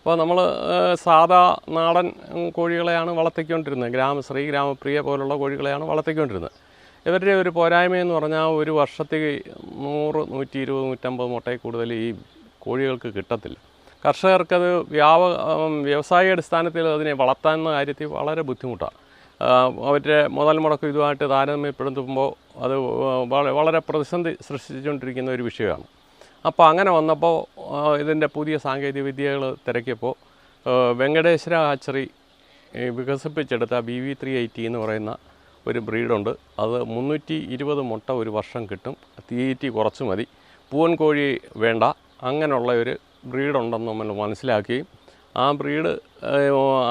അപ്പോൾ നമ്മൾ സാധാ നാടൻ കോഴികളെയാണ് വളർത്തിക്കൊണ്ടിരുന്നത്. ഗ്രാമശ്രീ ഗ്രാമപ്രിയ പോലുള്ള കോഴികളെയാണ് വളർത്തിക്കൊണ്ടിരുന്നത്. ഇവരുടെ ഒരു പോരായ്മയെന്ന് പറഞ്ഞാൽ ഒരു വർഷത്തിൽ നൂറ് നൂറ്റി ഇരുപത് നൂറ്റമ്പത് മുട്ടയിൽ കൂടുതൽ ഈ കോഴികൾക്ക് കിട്ടത്തില്ല. കർഷകർക്കത് വ്യാപ വ്യവസായ അടിസ്ഥാനത്തിൽ അതിനെ വളർത്താവുന്ന കാര്യത്തിൽ വളരെ ബുദ്ധിമുട്ടാണ്. അവരുടെ മുതൽ മുടക്കം ഇതുമായിട്ട് താരതമ്യപ്പെടുത്തുമ്പോൾ അത് വള- വളരെ പ്രതിസന്ധി സൃഷ്ടിച്ചുകൊണ്ടിരിക്കുന്ന ഒരു വിഷയമാണ്. അപ്പോൾ അങ്ങനെ വന്നപ്പോൾ ഇതിന്റെ പുതിയ സാങ്കേതിക വിദ്യകൾ തിരക്കിയപ്പോൾ വെങ്കടേശ്വര ആച്ചറി വികസിപ്പിച്ചെടുത്ത ബി വി ത്രീ എയ്റ്റി എന്ന് പറയുന്ന ഒരു ബ്രീഡുണ്ട്. അത് മുന്നൂറ്റി ഇരുപത് മുട്ട ഒരു വർഷം കിട്ടും. തീറ്റി കുറച്ച് മതി. പൂവൻ കോഴി വേണ്ട. അങ്ങനെയുള്ള ഒരു ബ്രീഡുണ്ടെന്ന് നമ്മൾ മനസ്സിലാക്കുകയും ആ ബ്രീഡ്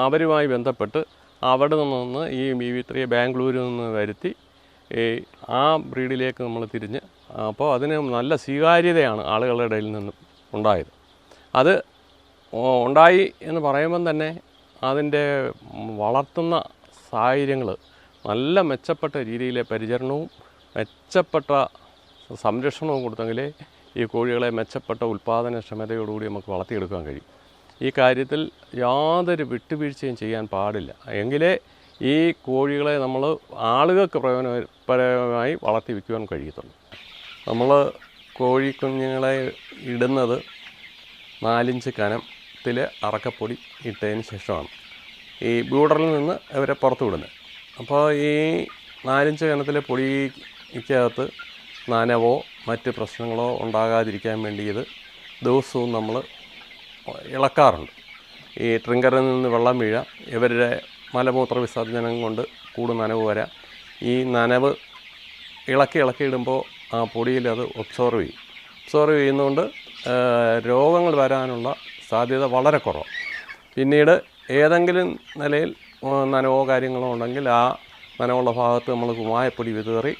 അവരുമായി ബന്ധപ്പെട്ട് അവിടെ നിന്ന് ഈ ബി വി ത്രീ ബാംഗ്ലൂരിൽ നിന്ന് വരുത്തി ആ ബ്രീഡിലേക്ക് നമ്മൾ തിരിഞ്ഞ് അപ്പോൾ അതിന് നല്ല സ്വീകാര്യതയാണ് ആളുകളുടെ ഇടയിൽ നിന്നും ഉണ്ടായത്. അത് ഉണ്ടായി എന്ന് പറയുമ്പം തന്നെ അതിന്റെ വളർത്തുന്ന സാഹചര്യങ്ങൾ നല്ല മെച്ചപ്പെട്ട രീതിയിലെ പരിചരണവും മെച്ചപ്പെട്ട സംരക്ഷണവും കൊടുത്തെങ്കിലേ ഈ കോഴികളെ മെച്ചപ്പെട്ട ഉൽപ്പാദനക്ഷമതയോടുകൂടി നമുക്ക് വളർത്തിയെടുക്കാൻ കഴിയും. ഈ കാര്യത്തിൽ യാതൊരു വിട്ടുവീഴ്ചയും ചെയ്യാൻ പാടില്ല. എങ്കിലേ ഈ കോഴികളെ നമ്മൾ ആളുകൾക്ക് പ്രയോജനപരമായി വളർത്തി വിൽക്കുവാൻ കഴിയത്തുള്ളൂ. നമ്മൾ കോഴിക്കുഞ്ഞുങ്ങളെ ഇടുന്നത് നാലിഞ്ച് കനത്തിൽ അറക്കപ്പൊടി ഇട്ടതിന് ശേഷമാണ്. ഈ ബ്യൂഡറിൽ നിന്ന് ഇവരെ പുറത്ത് വിടുന്നത്. അപ്പോൾ ഈ നാലിഞ്ച് കനത്തിലെ പൊടിക്കകത്ത് നനവോ മറ്റ് പ്രശ്നങ്ങളോ ഉണ്ടാകാതിരിക്കാൻ വേണ്ടി ഇത് ദിവസവും നമ്മൾ ഇളക്കാറുണ്ട്. ഈ ട്രിങ്കറിൽ നിന്ന് വെള്ളം വീഴാം ഇവരുടെ മലമൂത്ര വിസർജനം കൊണ്ട് കൂട് നനവ് വരാം. ഈ നനവ് ഇളക്കി ഇളക്കി ഇടുമ്പോൾ ആ പൊടിയിൽ അത് ഒബ്സോർവ് ചെയ്യും. ഒബ്സോർവ് ചെയ്യുന്നതുകൊണ്ട് രോഗങ്ങൾ വരാനുള്ള സാധ്യത വളരെ കുറവാണ് പിന്നീട് ഏതെങ്കിലും നിലയിൽ നനവോ കാര്യങ്ങളോ ഉണ്ടെങ്കിൽ ആ നനവുള്ള ഭാഗത്ത് നമ്മൾ കുമായപ്പൊടി വിതറി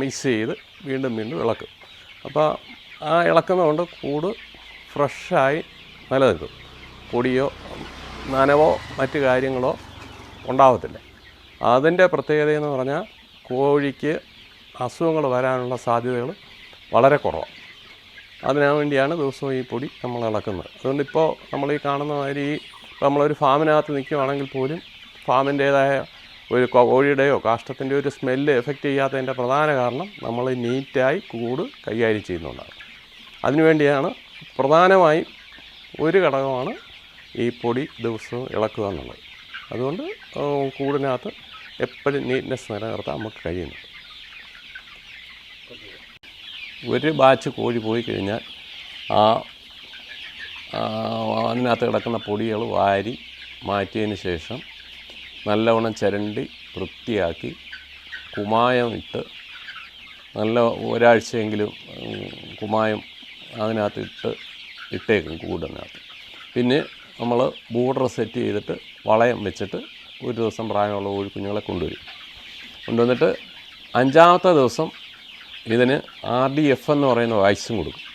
മിക്സ് ചെയ്ത് വീണ്ടും വീണ്ടും ഇളക്കും. അപ്പോൾ ആ ഇളക്കുന്നതുകൊണ്ട് കൂട് ഫ്രഷായി നിലനിൽക്കും. പൊടിയോ നനവോ മറ്റ് കാര്യങ്ങളോ ഉണ്ടാവത്തില്ല. അതിന്റെ പ്രത്യേകത എന്ന് പറഞ്ഞാൽ കോഴിക്ക് അസുഖങ്ങൾ വരാനുള്ള സാധ്യതകൾ വളരെ കുറവാണ് അതിനു വേണ്ടിയാണ് ദിവസവും ഈ പൊടി നമ്മൾ ഇളക്കുന്നത്. അതുകൊണ്ട് ഇപ്പോൾ നമ്മൾ ഈ കാണുന്ന മാതിരി നമ്മളൊരു ഫാമിനകത്ത് നിൽക്കുകയാണെങ്കിൽ പോലും ഫാമിന്റേതായ ഒരു കോഴിയുടെയോ കാഷ്ടത്തിന്റെയോ ഒരു സ്മെല്ല് എഫക്റ്റ് ചെയ്യാത്തതിന്റെ പ്രധാന കാരണം നമ്മൾ നീറ്റായി കൂട് കൈകാര്യം ചെയ്യുന്നതാണ് അതിനുവേണ്ടിയാണ് പ്രധാനമായും ഒരു ഘടകമാണ് ഈ പൊടി ദിവസവും ഇളക്കുക എന്നുള്ളത്. അതുകൊണ്ട് കൂടിനകത്ത് എപ്പോഴും നീറ്റ്നെസ് നിലനിർത്താൻ നമുക്ക് കഴിയുന്നു ഒരു ബാച്ച് കോഴി പോയി കഴിഞ്ഞാൽ ആ അതിനകത്ത് കിടക്കുന്ന പൊടികൾ വാരി മാറ്റിയതിന് ശേഷം നല്ലവണ്ണം ചരണ്ടി വൃത്തിയാക്കി കുമായം ഇട്ട് നല്ല ഒരാഴ്ചയെങ്കിലും കുമായം അതിനകത്ത് ഇട്ട് ഇട്ടേക്കും കൂടിനകത്ത്. പിന്നെ നമ്മൾ ബോർഡർ സെറ്റ് ചെയ്തിട്ട് വളയം വെച്ചിട്ട് ഒരു ദിവസം പ്രായമുള്ള കോഴിക്കുഞ്ഞുങ്ങളെ കൊണ്ടുവരും. കൊണ്ടുവന്നിട്ട് അഞ്ചാമത്തെ ദിവസം ഇതിന് ആർ ഡി എഫ് എന്ന് പറയുന്ന വാക്സിൻ കൊടുക്കും.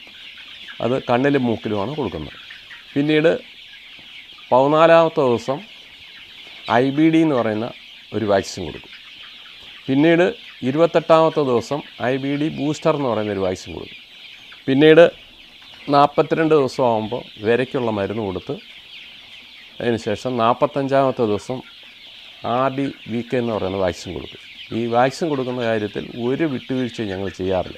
അത് കണ്ണിലും മൂക്കിലുമാണ് കൊടുക്കുന്നത്. പിന്നീട് പതിനാലാമത്തെ ദിവസം ഐ ബി ഡി എന്ന് പറയുന്ന ഒരു വാക്സിൻ കൊടുക്കും. പിന്നീട് ഇരുപത്തെട്ടാമത്തെ ദിവസം ഐ ബി ഡി ബൂസ്റ്റർ എന്ന് പറയുന്ന ഒരു വാക്സിൻ കൊടുക്കും. പിന്നീട് നാൽപ്പത്തിരണ്ട് ദിവസം ആകുമ്പോൾ വിരയ്ക്കുള്ള മരുന്ന് കൊടുത്ത് അതിനുശേഷം നാൽപ്പത്തഞ്ചാമത്തെ ദിവസം ആർ ഡി വി കെ എന്ന് പറയുന്ന വാക്സിൻ കൊടുക്കും. ഈ വാക്സിൻ കൊടുക്കുന്ന കാര്യത്തിൽ ഒരു വിട്ടുവീഴ്ചയും ഞങ്ങൾ ചെയ്യാറില്ല.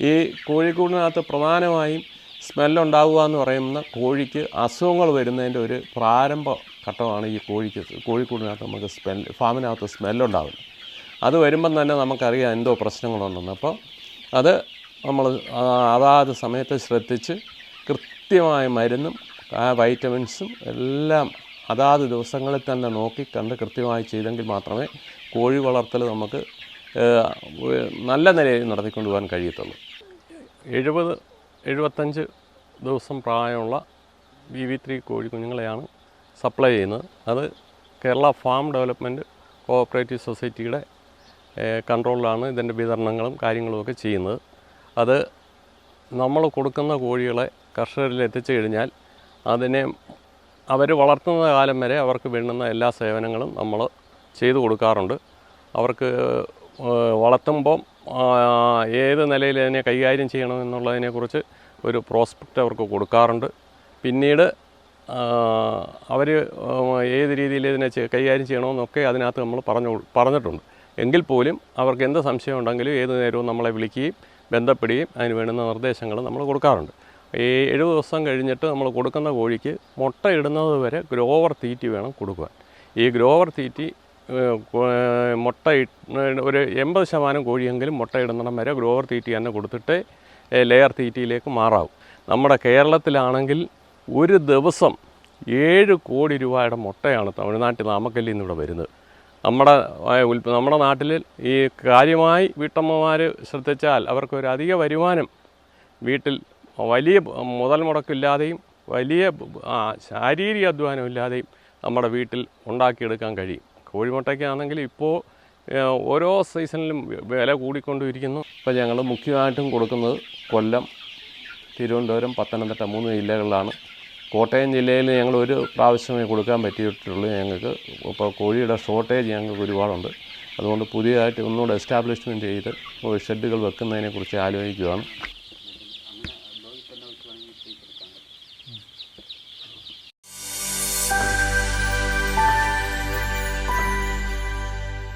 ഈ കോഴിക്കൂടിനകത്ത് പ്രധാനമായും സ്മെല്ലുണ്ടാവുക എന്ന് പറയുന്ന കോഴിക്ക് അസുഖങ്ങൾ വരുന്നതിന്റെ ഒരു പ്രാരംഭ ഘട്ടമാണ് ഈ കോഴിക്ക് കോഴിക്കൂടിനകത്ത് നമുക്ക് സ്മെൽ ഫാമിനകത്ത് സ്മെല്ലുണ്ടാവില്ല അത് വരുമ്പം തന്നെ നമുക്കറിയാം എന്തോ പ്രശ്നങ്ങളുണ്ടെന്ന്. അപ്പോൾ അത് നമ്മൾ അതാത് സമയത്ത് ശ്രദ്ധിച്ച് കൃത്യമായ മരുന്നും വൈറ്റമിൻസും എല്ലാം അതാത് ദിവസങ്ങളിൽ തന്നെ നോക്കി കണ്ട് കൃത്യമായി ചെയ്തെങ്കിൽ മാത്രമേ കോഴി വളർത്തൽ നമുക്ക് നല്ല നിലയിൽ നടത്തിക്കൊണ്ടു പോകാൻ കഴിയത്തുള്ളൂ. എഴുപത് എഴുപത്തഞ്ച് ദിവസം പ്രായമുള്ള ബി വി ത്രീ കോഴി കുഞ്ഞുങ്ങളെയാണ് സപ്ലൈ ചെയ്യുന്നത്. അത് കേരള ഫാം ഡെവലപ്മെന്റ് കോഓപ്പറേറ്റീവ് സൊസൈറ്റിയുടെ കൺട്രോളിലാണ് ഇതിന്റെ വിതരണങ്ങളും കാര്യങ്ങളുമൊക്കെ ചെയ്യുന്നത്. അത് നമ്മൾ കൊടുക്കുന്ന കോഴികളെ കർഷകരിൽ എത്തിച്ചു കഴിഞ്ഞാൽ അതിനെ അവർ വളർത്തുന്ന കാലം വരെ അവർക്ക് വേണ്ടുന്ന എല്ലാ സേവനങ്ങളും നമ്മൾ ചെയ്തു കൊടുക്കാറുണ്ട്. അവർക്ക് വളർത്തുമ്പം ഏത് നിലയിൽ അതിനെ കൈകാര്യം ചെയ്യണമെന്നുള്ളതിനെക്കുറിച്ച് ഒരു പ്രോസ്പെക്റ്റ് അവർക്ക് കൊടുക്കാറുണ്ട്. പിന്നീട് അവർ ഏത് രീതിയിൽ ഇതിനെ കൈകാര്യം ചെയ്യണമെന്നൊക്കെ അതിനകത്ത് നമ്മൾ പറഞ്ഞു പറഞ്ഞിട്ടുണ്ട്. എങ്കിൽ പോലും അവർക്ക് എന്ത് സംശയം ഉണ്ടെങ്കിലും ഏത് നേരവും നമ്മളെ വിളിക്കുകയും ബന്ധപ്പെടുകയും അതിന് വേണ്ടുന്ന നിർദ്ദേശങ്ങൾ നമ്മൾ കൊടുക്കാറുണ്ട്. ഈ എഴുപത് ദിവസം കഴിഞ്ഞിട്ട് നമ്മൾ കൊടുക്കുന്ന കോഴിക്ക് മുട്ട ഇടുന്നത് വരെ ഗ്രോവർ തീറ്റി വേണം കൊടുക്കുവാൻ. ഈ ഗ്രോവർ തീറ്റി മുട്ട ഒരു എൺപത് ശതമാനം കോഴിയെങ്കിലും മുട്ട ഇടുന്നിടം വരെ ഗ്രോവർ തീറ്റി തന്നെ കൊടുത്തിട്ട് ലെയർ തീറ്റിയിലേക്ക് മാറാവും. നമ്മുടെ കേരളത്തിലാണെങ്കിൽ ഒരു ദിവസം ഏഴ് കോടി രൂപയുടെ മുട്ടയാണ് തമിഴ്നാട്ടിൽ നാമക്കല്ലിൽ നിന്ന് ഇവിടെ വരുന്നത്. നമ്മുടെ ഉൽപ്പ- നമ്മുടെ നാട്ടിൽ ഈ കാര്യമായി വീട്ടമ്മമാർ ശ്രദ്ധിച്ചാൽ അവർക്ക് ഒരു അധിക വരുമാനം വീട്ടിൽ വലിയ മുതൽ മുടക്കില്ലാതെയും വലിയ ശാരീരിക അധ്വാനം ഇല്ലാതെയും നമ്മുടെ വീട്ടിൽ ഉണ്ടാക്കിയെടുക്കാൻ കഴിയും. കോഴിമുട്ടയ്ക്കാണെങ്കിൽ ഇപ്പോൾ ഓരോ സീസണിലും വില കൂടിക്കൊണ്ടിരിക്കുന്നു. ഇപ്പോൾ ഞങ്ങൾ മുഖ്യമായിട്ടും കൊടുക്കുന്നത് കൊല്ലം തിരുവനന്തപുരം പത്തനംതിട്ട മൂന്ന് ജില്ലകളിലാണ്. കോട്ടയം ജില്ലയിൽ ഞങ്ങൾ ഒരു പ്രാവശ്യമേ കൊടുക്കാൻ പറ്റിയിട്ടുള്ളൂ ഞങ്ങൾക്ക്. ഇപ്പോൾ കോഴിയുടെ ഷോർട്ടേജ് ഞങ്ങൾക്ക് ഒരുപാടുണ്ട്. അതുകൊണ്ട് പുതിയതായിട്ട് ഒന്നുകൂടെ എസ്റ്റാബ്ലിഷ്മെന്റ് ചെയ്ത് ഷെഡുകൾ വെക്കുന്നതിനെക്കുറിച്ച് ആലോചിക്കുകയാണ്